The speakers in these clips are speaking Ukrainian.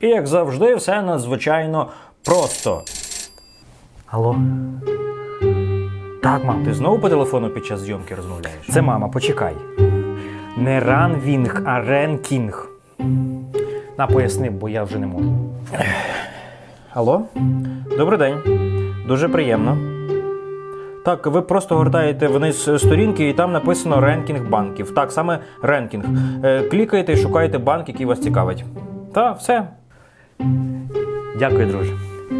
І як завжди, все надзвичайно просто. Алло. Так, мам, ти знову по телефону під час зйомки розмовляєш? Це мама, почекай. Не ранвінг, а ренкінг. На поясни, бо я вже не можу. Алло? Добрий день. Дуже приємно. Так, ви просто гортаєте вниз сторінки, і там написано ренкінг банків. Так, саме ренкінг. Е, клікаєте і шукаєте банк, який вас цікавить. Та, все. Дякую, друже.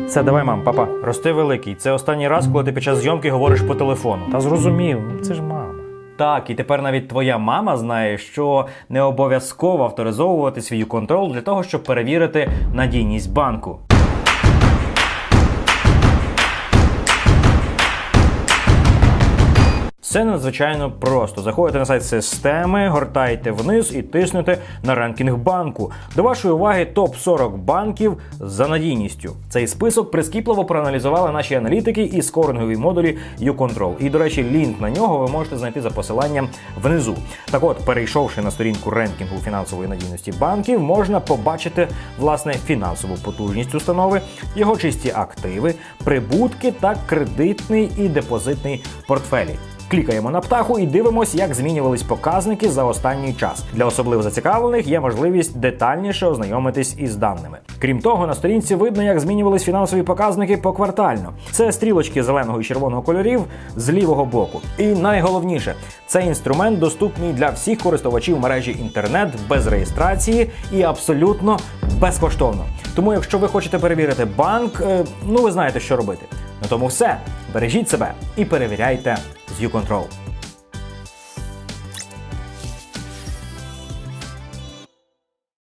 Все, давай, мам, папа. Рости великий. Це останній раз, коли ти під час зйомки говориш по телефону. Та зрозумів, це ж мама. Так, і тепер навіть твоя мама знає, що не обов'язково авторизовувати свій контрол для того, щоб перевірити надійність банку. Це надзвичайно просто. Заходите на сайт системи, гортаєте вниз і тиснете на ранкінг банку. До вашої уваги топ 40 банків за надійністю. Цей список прискіпливо проаналізували наші аналітики і скорингові модулі YouControl. І, до речі, лінк на нього ви можете знайти за посиланням внизу. Так от, перейшовши на сторінку ренкінгу фінансової надійності банків, можна побачити власне фінансову потужність установи, його чисті активи, прибутки та кредитний і депозитний портфелі. Клікаємо на птаху і дивимось, як змінювались показники за останній час. Для особливо зацікавлених є можливість детальніше ознайомитись із даними. Крім того, на сторінці видно, як змінювались фінансові показники поквартально. Це стрілочки зеленого і червоного кольорів з лівого боку. І найголовніше, цей інструмент доступний для всіх користувачів мережі інтернет без реєстрації і абсолютно безкоштовно. Тому, якщо ви хочете перевірити банк, е, ну ви знаєте, що робити. На тому все. Бережіть себе і перевіряйте з YouControl.